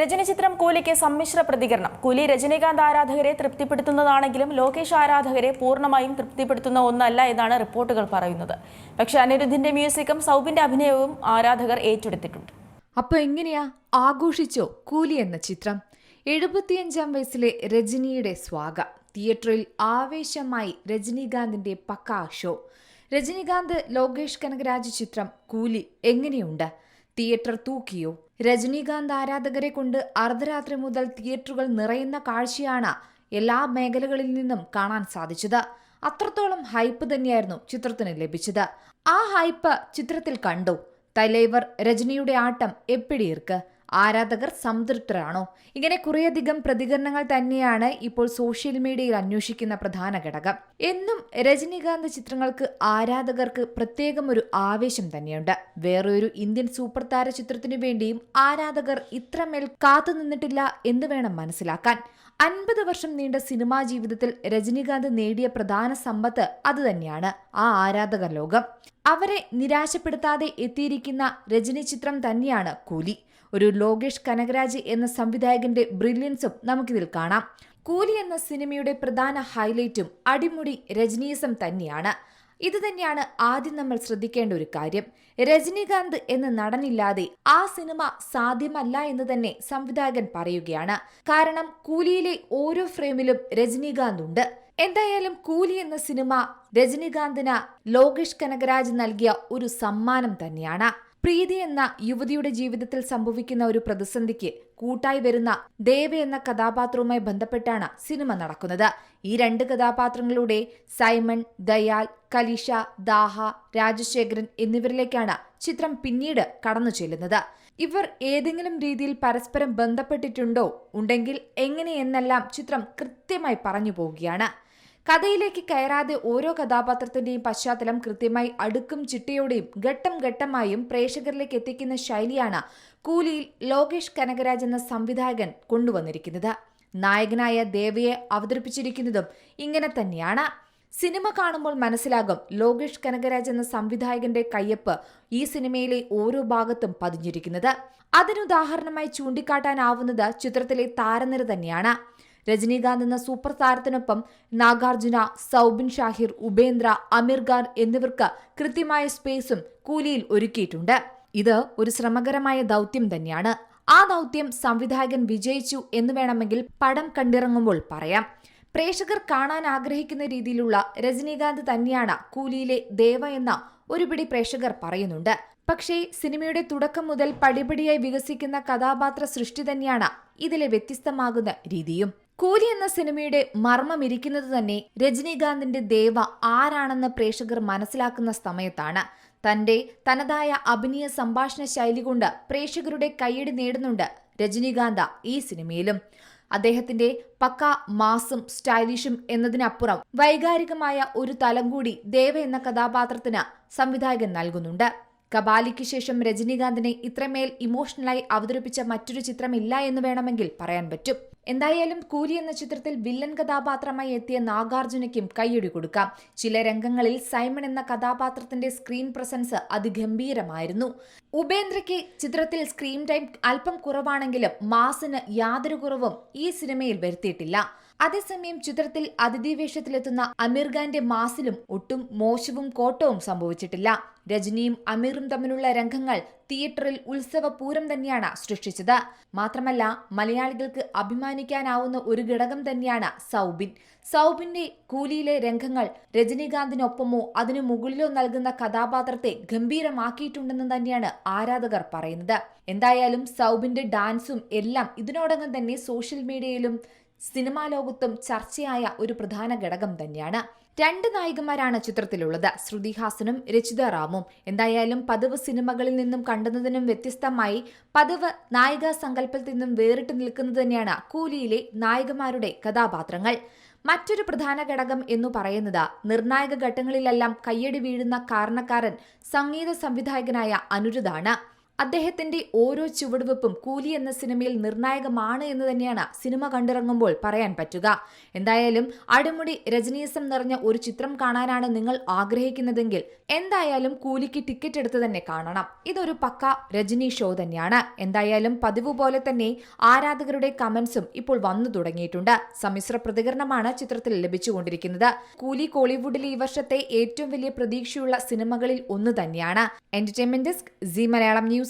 രജനി ചിത്രം കൂലിക്ക് സമ്മിശ്ര പ്രതികരണം. കൂലി രജനീകാന്ത് ആരാധകരെ തൃപ്തിപ്പെടുത്തുന്നതാണെങ്കിലും ലോകേഷ് ആരാധകരെ പൂർണമായും തൃപ്തിപ്പെടുത്തുന്ന ഒന്നല്ല എന്നാണ് റിപ്പോർട്ടുകൾ പറയുന്നത്. പക്ഷെ അനിരുദ്ധിന്റെ മ്യൂസിക്കും സൗബിന്റെ അഭിനയവും ആരാധകർ ഏറ്റെടുത്തിട്ടുണ്ട്. അപ്പൊ എങ്ങനെയാ ആഘോഷിച്ചോ കൂലി എന്ന ചിത്രം? എഴുപത്തിയഞ്ചാം വയസ്സിലെ രജനിയുടെ സ്വാഗ തിയേറ്ററിൽ ആവേശമായി രജനീകാന്തിന്റെ പക്കാ ഷോ. രജനീകാന്ത് ലോകേഷ് കനകരാജ് ചിത്രം കൂലി എങ്ങനെയുണ്ട്? തിയേറ്റർ തൂക്കിയോ? രജനീകാന്ത് ആരാധകരെ കൊണ്ട് അർദ്ധരാത്രി മുതൽ തിയേറ്ററുകൾ നിറയുന്ന കാഴ്ചയാണ് എല്ലാ മേഖലകളിൽ നിന്നും കാണാൻ സാധിച്ചത്. അത്രത്തോളം ഹൈപ്പ് തന്നെയായിരുന്നു ചിത്രത്തിന് ലഭിച്ചത്. ആ ഹൈപ്പ് ചിത്രത്തിൽ കണ്ടു. തലൈവർ രജനിയുടെ ആട്ടം എപ്പിടിയിർക്ക്. ആരാധകർ സംതൃപ്തരാണോ? ഇങ്ങനെ കുറേയധികം പ്രതികരണങ്ങൾ തന്നെയാണ് ഇപ്പോൾ സോഷ്യൽ മീഡിയയിൽ അന്വേഷിക്കുന്ന പ്രധാന ഘടകം. എന്നും രജനീകാന്ത് ചിത്രങ്ങൾക്ക് ആരാധകർക്ക് പ്രത്യേകം ഒരു ആവേശം തന്നെയുണ്ട്. വേറൊരു ഇന്ത്യൻ സൂപ്പർ താര ചിത്രത്തിനു വേണ്ടിയും ആരാധകർ ഇത്രമേൽ കാത്തുനിന്നിട്ടില്ല എന്ന് വേണം മനസ്സിലാക്കാൻ. അൻപത് വർഷം നീണ്ട സിനിമാ ജീവിതത്തിൽ രജനീകാന്ത് നേടിയ പ്രധാന സമ്പത്ത് അതുതന്നെയാണ് ആ ആരാധക ലോകം അവരെ നിരാശപ്പെടുത്താതെ എത്തിയിരിക്കുന്ന രജനി ചിത്രം തന്നെയാണ് കൂലി. ഒരു ലോകേഷ് കനകരാജ് എന്ന സംവിധായകന്റെ ബ്രില്യൻസും നമുക്കിതിൽ കാണാം. കൂലി എന്ന സിനിമയുടെ പ്രധാന ഹൈലൈറ്റും അടിമുടി രജനീസം തന്നെയാണ്. ഇത് തന്നെയാണ് ആദ്യം നമ്മൾ ശ്രദ്ധിക്കേണ്ട ഒരു കാര്യം. രജനീകാന്ത് എന്ന നടനില്ലാതെ ആ സിനിമ സാധ്യമല്ല എന്ന് തന്നെ സംവിധായകൻ പറയുകയാണ്. കാരണം കൂലിയിലെ ഓരോ ഫ്രെയിമിലും രജനീകാന്ത് ഉണ്ട്. എന്തായാലും കൂലി എന്ന സിനിമ രജനീകാന്തിന് ലോകേഷ് കനകരാജ് നൽകിയ ഒരു സമ്മാനം തന്നെയാണ്. പ്രീതി എന്ന യുവതിയുടെ ജീവിതത്തിൽ സംഭവിക്കുന്ന ഒരു പ്രതിസന്ധിക്ക് കൂട്ടായി വരുന്ന ദേവ എന്ന കഥാപാത്രവുമായി ബന്ധപ്പെട്ടാണ് സിനിമ നടക്കുന്നത്. ഈ രണ്ട് കഥാപാത്രങ്ങളുടെ സൈമൺ ദയാൽ കലിഷ ദാഹ രാജശേഖരൻ എന്നിവരിലേക്കാണ് ചിത്രം പിന്നീട് കടന്നു ചെല്ലുന്നത്. ഇവർ ഏതെങ്കിലും രീതിയിൽ പരസ്പരം ബന്ധപ്പെട്ടിട്ടുണ്ടോ? ഉണ്ടെങ്കിൽ എങ്ങനെയെന്നെല്ലാം ചിത്രം കൃത്യമായി പറഞ്ഞു പോവുകയാണ്. കഥയിലേക്ക് കയറാതെ ഓരോ കഥാപാത്രത്തിന്റെയും പശ്ചാത്തലം കൃത്യമായി അടുക്കും ചിട്ടയോടെയും ഘട്ടം ഘട്ടമായും പ്രേക്ഷകരിലേക്ക് എത്തിക്കുന്ന ശൈലിയാണ് കൂലിയിൽ ലോകേഷ് കനകരാജ് എന്ന സംവിധായകൻ കൊണ്ടുവന്നിരിക്കുന്നത്. നായകനായ ദേവയെ അവതരിപ്പിച്ചിരിക്കുന്നതും ഇങ്ങനെ തന്നെയാണ്. സിനിമ കാണുമ്പോൾ മനസ്സിലാകും ലോകേഷ് കനകരാജ് എന്ന സംവിധായകന്റെ കയ്യപ്പ് ഈ സിനിമയിലെ ഓരോ ഭാഗത്തും പതിഞ്ഞിരിക്കുന്നത്. അതിനുദാഹരണമായി ചൂണ്ടിക്കാട്ടാനാവുന്നത് ചിത്രത്തിലെ താരനിര തന്നെയാണ്. രജനീകാന്ത് എന്ന സൂപ്പർ താരത്തിനൊപ്പം നാഗാർജുന സൗബിൻ ഷാഹിർ ഉപേന്ദ്ര അമീർ ഖാൻ എന്നിവർക്ക് കൃത്യമായ സ്പേസും കൂലിയിൽ ഒരുക്കിയിട്ടുണ്ട്. ഇത് ഒരു ശ്രമകരമായ ദൗത്യം തന്നെയാണ്. ആ ദൗത്യം സംവിധായകൻ വിജയിച്ചു എന്ന് വേണമെങ്കിൽ പടം കണ്ടിറങ്ങുമ്പോൾ പറയാം. പ്രേക്ഷകർ കാണാൻ ആഗ്രഹിക്കുന്ന രീതിയിലുള്ള രജനീകാന്ത് തന്നെയാണ് കൂലിയിലെ ദേവ എന്ന ഒരുപിടി പ്രേക്ഷകർ പറയുന്നുണ്ട്. പക്ഷേ സിനിമയുടെ തുടക്കം മുതൽ പടിപടിയായി വികസിക്കുന്ന കഥാപാത്ര സൃഷ്ടി തന്നെയാണ് ഇതിലെ വ്യത്യസ്തമാകുന്ന രീതിയും. കൂലി എന്ന സിനിമയുടെ മർമ്മം ഇരിക്കുന്നത് തന്നെ രജനീകാന്തിന്റെ ദേവ ആരാണെന്ന് പ്രേക്ഷകർ മനസ്സിലാക്കുന്ന സമയത്താണ്. തന്റെ തനതായ അഭിനയ സംഭാഷണ ശൈലി കൊണ്ട് പ്രേക്ഷകരുടെ കൈയടി നേടുന്നുണ്ട് രജനീകാന്ത ഈ സിനിമയിലും. അദ്ദേഹത്തിന്റെ പക്ക മാസും സ്റ്റൈലിഷും എന്നതിനപ്പുറം വൈകാരികമായ ഒരു തലം കൂടി ദേവ എന്ന കഥാപാത്രത്തിന് സംവിധായകൻ നൽകുന്നുണ്ട്. കബാലിക്ക് ശേഷം രജനീകാന്തിനെ ഇത്രമേൽ ഇമോഷണലായി അവതരിപ്പിച്ച മറ്റൊരു ചിത്രമില്ല എന്ന് വേണമെങ്കിൽ പറയാൻ പറ്റും. എന്തായാലും കൂലി എന്ന ചിത്രത്തിൽ വില്ലൻ കഥാപാത്രമായി എത്തിയ നാഗാർജുനയ്ക്കും കൈയടി കൊടുക്കാം. ചില രംഗങ്ങളിൽ സൈമൺ എന്ന കഥാപാത്രത്തിന്റെ സ്ക്രീൻ പ്രസൻസ് അതിഗംഭീരമായിരുന്നു. ഉപേന്ദ്രയ്ക്ക് ചിത്രത്തിൽ സ്ക്രീൻ ടൈം അല്പം കുറവാണെങ്കിലും മാസിന് യാതൊരു കുറവും ഈ സിനിമയിൽ വരുത്തിയിട്ടില്ല. അതേസമയം ചിത്രത്തിൽ അതിഥി വേഷത്തിലെത്തുന്ന അമീർ ഖാന്റെ മാസിലും ഒട്ടും മോശവും കോട്ടവും സംഭവിച്ചിട്ടില്ല. രജനിയും അമീറും തമ്മിലുള്ള രംഗങ്ങൾ തിയേറ്ററിൽ ഉത്സവപൂരം തന്നെയാണ് സൃഷ്ടിച്ചത്. മാത്രമല്ല മലയാളികൾക്ക് അഭിമാനിക്കാനാവുന്ന ഒരു ഘടകം തന്നെയാണ് സൗബിൻ. സൗബിന്റെ കൂലിയിലെ രംഗങ്ങൾ രജനീകാന്തിനൊപ്പമോ അതിനു മുകളിലോ നൽകുന്ന കഥാപാത്രത്തെ ഗംഭീരമാക്കിയിട്ടുണ്ടെന്ന് തന്നെയാണ് ആരാധകർ പറയുന്നത്. എന്തായാലും സൗബിന്റെ ഡാൻസും എല്ലാം ഇതിനോടകം തന്നെ സോഷ്യൽ മീഡിയയിലും സിനിമാ ലോകത്തും ചർച്ചയായ ഒരു പ്രധാന ഘടകം തന്നെയാണ്. രണ്ട് നായികമാരാണ് ചിത്രത്തിലുള്ളത്. ശ്രുതി ഹാസനും രചിത റാമും. എന്തായാലും പതിവ് സിനിമകളിൽ നിന്നും കണ്ടുന്നതിനും വ്യത്യസ്തമായി പതിവ് നായിക സങ്കല്പത്തിൽ നിന്നും വേറിട്ട് നിൽക്കുന്നത് തന്നെയാണ് കൂലിയിലെ നായികമാരുടെ കഥാപാത്രങ്ങൾ. മറ്റൊരു പ്രധാന ഘടകം എന്നു പറയുന്നത് നിർണായക ഘട്ടങ്ങളിലെല്ലാം കയ്യടി വീഴുന്ന കാരണക്കാരൻ സംഗീത സംവിധായകനായ അനിരുദ്ധാണ് അദ്ദേഹത്തിന്റെ ഓരോ ചുവടുവെപ്പും കൂലി എന്ന സിനിമയിൽ നിർണായകമാണ് എന്ന് തന്നെയാണ് സിനിമ കണ്ടിറങ്ങുമ്പോൾ പറയാൻ പറ്റുക. എന്തായാലും അടിമുടി രജനീസം നിറഞ്ഞ ഒരു ചിത്രം കാണാനാണ് നിങ്ങൾ ആഗ്രഹിക്കുന്നതെങ്കിൽ എന്തായാലും കൂലിക്ക് ടിക്കറ്റ് എടുത്ത് തന്നെ കാണണം. ഇതൊരു പക്ക രജനി ഷോ തന്നെയാണ്. എന്തായാലും പതിവ് പോലെ തന്നെ ആരാധകരുടെ കമന്റ്സും ഇപ്പോൾ വന്നു തുടങ്ങിയിട്ടുണ്ട്. സമ്മിശ്ര പ്രതികരണമാണ് ചിത്രത്തിൽ ലഭിച്ചുകൊണ്ടിരിക്കുന്നത്. കൂലി കോളിവുഡിലെ ഈ വർഷത്തെ ഏറ്റവും വലിയ പ്രതീക്ഷയുള്ള സിനിമകളിൽ ഒന്ന് തന്നെയാണ്. Entertainment desk Zee Malayalam news